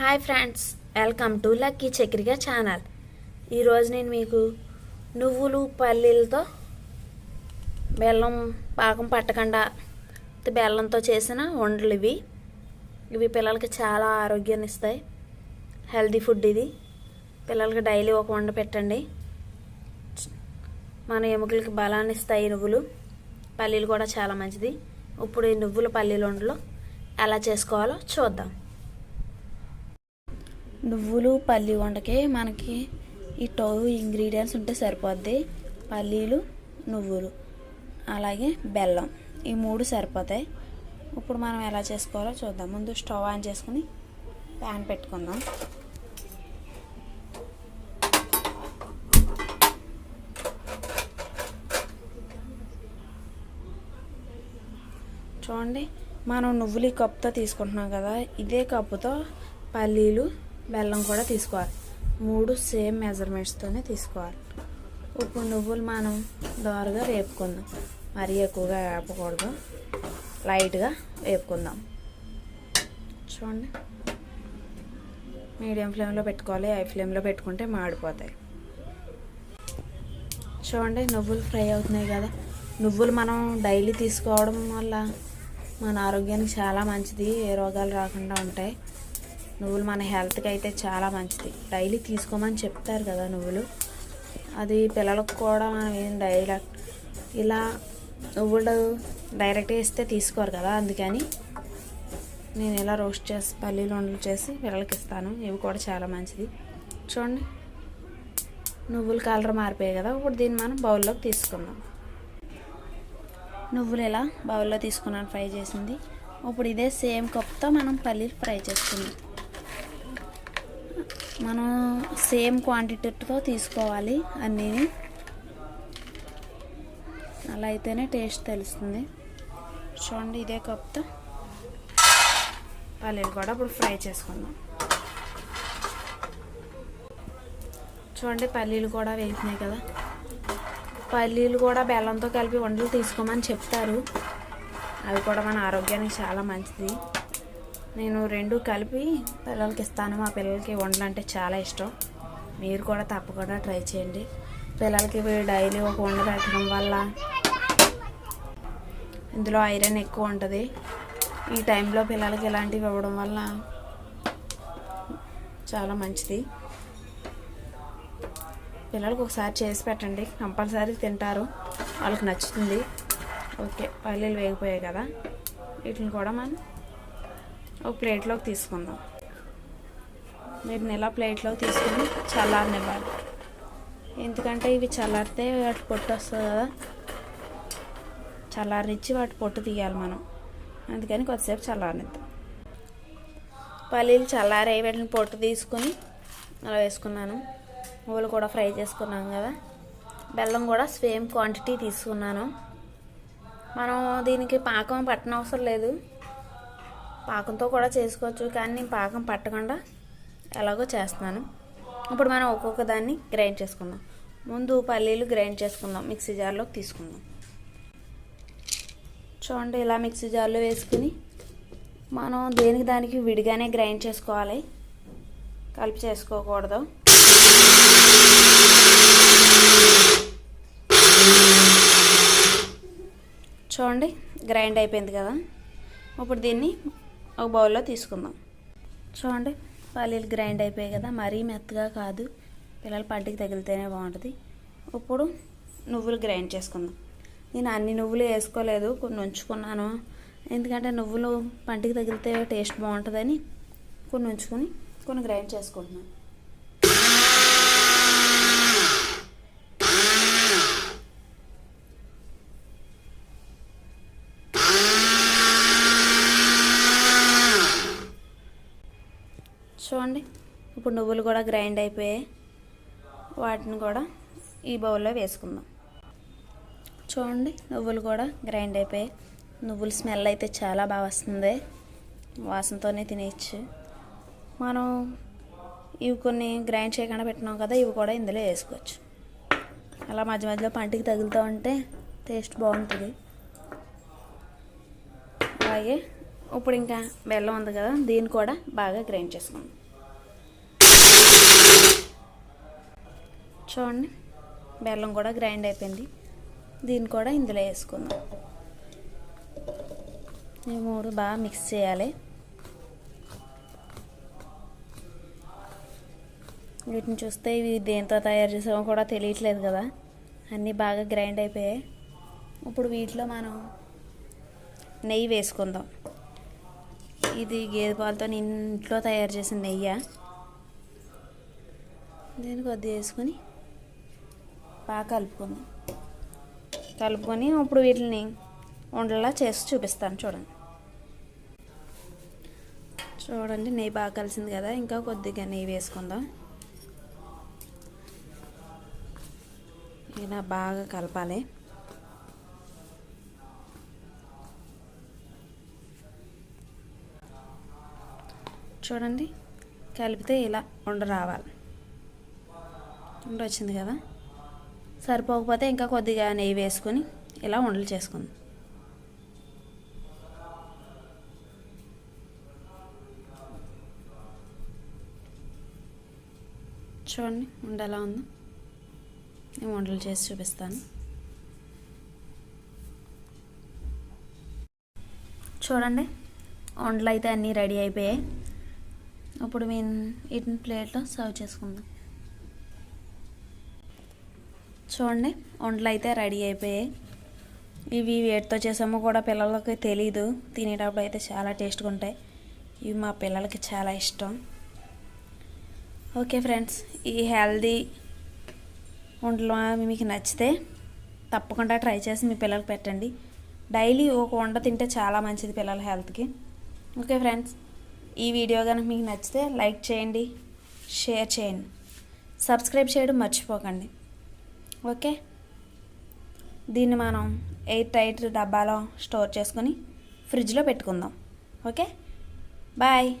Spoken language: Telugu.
Hi friends welcome to lucky Chakrika channel ఈరోజు నేను మీకు నువ్వులు పల్లీలతో బెల్లం పాకం పట్టకుండా బెల్లంతో చేసిన వంటలు ఇవి. ఇవి పిల్లలకి చాలా ఆరోగ్యాన్ని ఇస్తాయి. హెల్తీ ఫుడ్ ఇది. పిల్లలకి డైలీ ఒక వంట పెట్టండి. మన ఎముకలకి బలాన్ని ఇస్తాయి నువ్వులు. పల్లీలు కూడా చాలా మంచిది. ఇప్పుడు ఈ నువ్వుల పల్లీలు వంటలు ఎలా చేసుకోవాలో చూద్దాం. నువ్వులు పల్లి వంటకి మనకి ఈ టూ ఇంగ్రీడియంట్స్ ఉంటే సరిపోద్ది. పల్లీలు నువ్వులు అలాగే బెల్లం ఈ మూడు సరిపోతాయి. ఇప్పుడు మనం ఎలా చేసుకోవాలో చూద్దాం. ముందు స్టవ్ ఆన్ చేసుకుని ప్యాన్ పెట్టుకుందాం. చూడండి మనం నువ్వులు ఈ కప్పుతో తీసుకుంటున్నాం కదా. ఇదే కప్పుతో పల్లీలు బెల్లం కూడా తీసుకోవాలి. మూడు సేమ్ మెజర్మెంట్స్తోనే తీసుకోవాలి. ఇప్పుడు నువ్వులు మనం దోరగా వేపుకుందాం. మరీ ఎక్కువగా వేపకూడదు. లైట్గా వేపుకుందాం. చూడండి. మీడియం ఫ్లేమ్లో పెట్టుకోవాలి. హై ఫ్లేమ్లో పెట్టుకుంటే మాడిపోతాయి. చూడండి నువ్వులు ఫ్రై అవుతున్నాయి కదా. నువ్వులు మనం డైలీ తీసుకోవడం వల్ల మన ఆరోగ్యానికి చాలా మంచిది. ఏ రోగాలు రాకుండా ఉంటాయి. నువ్వులు మన హెల్త్కి అయితే చాలా మంచిది. డైలీ తీసుకోమని చెప్తారు కదా నువ్వులు. అది పిల్లలకు కూడా మనం ఏం డైరెక్ట్ ఇలా నువ్వులు డైరెక్ట్ ఇస్తే తీసుకోరు కదా అందుకని నేను ఇలా రోస్ట్ చేసి పల్లీలు వండలు చేసి పిల్లలకి ఇస్తాను. ఇవి కూడా చాలా మంచిది. చూడండి. నువ్వుల కలర్ మారిపోయాయి కదా. ఇప్పుడు దీన్ని మనం బౌల్లోకి తీసుకుందాం. నువ్వులు ఇలా బౌల్లో తీసుకున్నాను ఫ్రై చేసింది. ఇప్పుడు ఇదే సేమ్ కప్తో మనం పల్లీలు ఫ్రై చేసుకుందాం. మనం సేమ్ క్వాంటిటీతో తీసుకోవాలి అన్నీ అలా అయితేనే టేస్ట్ తెలుస్తుంది. చూడండి ఇదే కప్తో. పల్లీలు కూడా ఇప్పుడు ఫ్రై చేసుకుందాం. చూడండి పల్లీలు కూడా వేసినాయి కదా. పల్లీలు కూడా బెల్లంతో కలిపి వంటలు తీసుకోమని చెప్తారు. అవి కూడా మన ఆరోగ్యానికి చాలా మంచిది. నేను రెండు కలిపి పిల్లలకి ఇస్తాను. మా పిల్లలకి వంటలు అంటే చాలా ఇష్టం. మీరు కూడా తప్పకుండా ట్రై చేయండి. పిల్లలకి డైలీ ఒక వండ పెట్టడం వల్ల ఇందులో ఐరన్ ఎక్కువ ఉంటుంది. ఈ టైంలో పిల్లలకి ఇలాంటివి ఇవ్వడం వల్ల చాలా మంచిది. పిల్లలకు ఒకసారి చేసి పెట్టండి. కంపల్సరీ తింటారు. వాళ్ళకి నచ్చుతుంది. ఓకే పల్లీలు వేగిపోయాయి కదా. వీటిని కూడా మనం ఒక ప్లేట్లోకి తీసుకుందాం. వీటిని ఇలా ప్లేట్లోకి తీసుకుని చల్లారనివ్వాలి. ఎందుకంటే ఇవి చల్లారితే వాటి పొట్టు వస్తుంది కదా. చల్లారనిచ్చి వాటి పొట్టు తీయాలి మనం. అందుకని కొద్దిసేపు చల్లారనిద్దాం. పల్లీలు చల్లారే వీటిని పొట్టు తీసుకొని అలా వేసుకున్నాను. నువ్వులు కూడా ఫ్రై చేసుకున్నాం కదా. బెల్లం కూడా సేమ్ క్వాంటిటీ తీసుకున్నాను. మనం దీనికి పాకం పట్టనవసరం లేదు. పాకంతో కూడా చేసుకోవచ్చు కానీ నేను పాకం పట్టకుండా ఎలాగో చేస్తున్నాను. ఇప్పుడు మనం ఒక్కొక్క దాన్ని గ్రైండ్ చేసుకుందాం. ముందు పల్లీలు గ్రైండ్ చేసుకుందాం మిక్సీ జార్లోకి తీసుకుందాం. చూడండి ఇలా మిక్సీ జార్లో వేసుకుని మనం దేనికి దానికి విడిగానే గ్రైండ్ చేసుకోవాలి. కలిపి చేసుకోకూడదు. చూడండి గ్రైండ్ అయిపోయింది కదా. ఇప్పుడు దీన్ని ఒక బౌల్లో తీసుకుందాం. చూడండి పల్లీలు గ్రైండ్ అయిపోయాయి కదా మరీ మెత్తగా కాదు. పిల్లల పంటికి తగిలితేనే బాగుంటుంది. ఇప్పుడు నువ్వులు గ్రైండ్ చేసుకుందాం. నేను అన్ని నువ్వులు వేసుకోలేదు కొన్ని ఉంచుకున్నాను. ఎందుకంటే నువ్వులు పంటికి తగిలితే టేస్ట్ బాగుంటుందని కొన్ని ఉంచుకొని కొన్ని గ్రైండ్ చేసుకుంటున్నాను. చూడండి. ఇప్పుడు నువ్వులు కూడా గ్రైండ్ అయిపోయాయి. వాటిని కూడా ఈ బౌల్లో వేసుకుందాం. చూడండి నువ్వులు కూడా గ్రైండ్ అయిపోయాయి. నువ్వుల స్మెల్ అయితే చాలా బాగా వస్తుంది. వాసనతోనే తినేయచ్చు. మనం ఇవి కొన్ని గ్రైండ్ చేయకుండా పెట్టినాం కదా ఇవి కూడా ఇందులో వేసుకోవచ్చు. అలా మధ్య మధ్యలో పంటికి తగులుతూ ఉంటే టేస్ట్ బాగుంటుంది. అలాగే ఇప్పుడు ఇంకా బెల్లం ఉంది కదా దీన్ని కూడా బాగా గ్రైండ్ చేసుకుందాం. చూడండి. బెల్లం కూడా గ్రైండ్ అయిపోయింది. దీన్ని కూడా ఇందులో వేసుకుందాం. ఈ మూడు బాగా మిక్స్ చేయాలి. వీటిని చూస్తే ఇవి దేంతో తయారు చేసామో కూడా తెలియట్లేదు కదా. అన్నీ బాగా గ్రైండ్ అయిపోయాయి. ఇప్పుడు వీటిలో మనం నెయ్యి వేసుకుందాం. ఇది గేదె పాలతో నేను ఇంట్లో తయారు చేసిన నెయ్యి. దీన్ని కొద్దిగా వేసుకొని బాగా కలుపుకుందాం కలుపుకొని ఇప్పుడు వీటిని ఉండలా చేసి చూపిస్తాను చూడండి. చూడండి నెయ్యి బాగా కలిసింది కదా. ఇంకా కొద్దిగా నెయ్యి వేసుకుందాం. ఇలా బాగా కలపాలి. చూడండి కలిపితే ఇలా ఉండ రావాలి. ఉండ వచ్చింది కదా? సరిపోకపోతే ఇంకా కొద్దిగా నెయ్యి వేసుకొని ఇలా ఉండలు చేసుకుందాం. చూడండి ఉండ ఎలా ఉందో. నేను వంటలు చేసి చూపిస్తాను. చూడండి వంటలు అయితే అన్నీ రెడీ అయిపోయాయి. ఇప్పుడు మేము వీటిని ప్లేట్లో సర్వ్ చేసుకుందాం. చూడండి. వంటలు అయితే రెడీ అయిపోయాయి. ఇవి వేటితో చేసామో కూడా పిల్లలకి తెలీదు. తినేటప్పుడు అయితే చాలా టేస్ట్గా ఉంటాయి. ఇవి మా పిల్లలకి చాలా ఇష్టం. ఓకే ఫ్రెండ్స్ ఈ హెల్దీ వంటలు మీకు నచ్చితే తప్పకుండా ట్రై చేసి మీ పిల్లలకి పెట్టండి. డైలీ ఒక వంట తింటే చాలా మంచిది పిల్లల హెల్త్కి. ఓకే ఫ్రెండ్స్ ఈ వీడియో కనుక మీకు నచ్చితే లైక్ చేయండి షేర్ చేయండి. సబ్స్క్రైబ్ చేయడం మర్చిపోకండి. ఓకే? దీన్ని మనం ఎయిర్ టైట్ డబ్బాలో స్టోర్ చేసుకొని ఫ్రిడ్జ్లో పెట్టుకుందాం. ఓకే? బాయ్.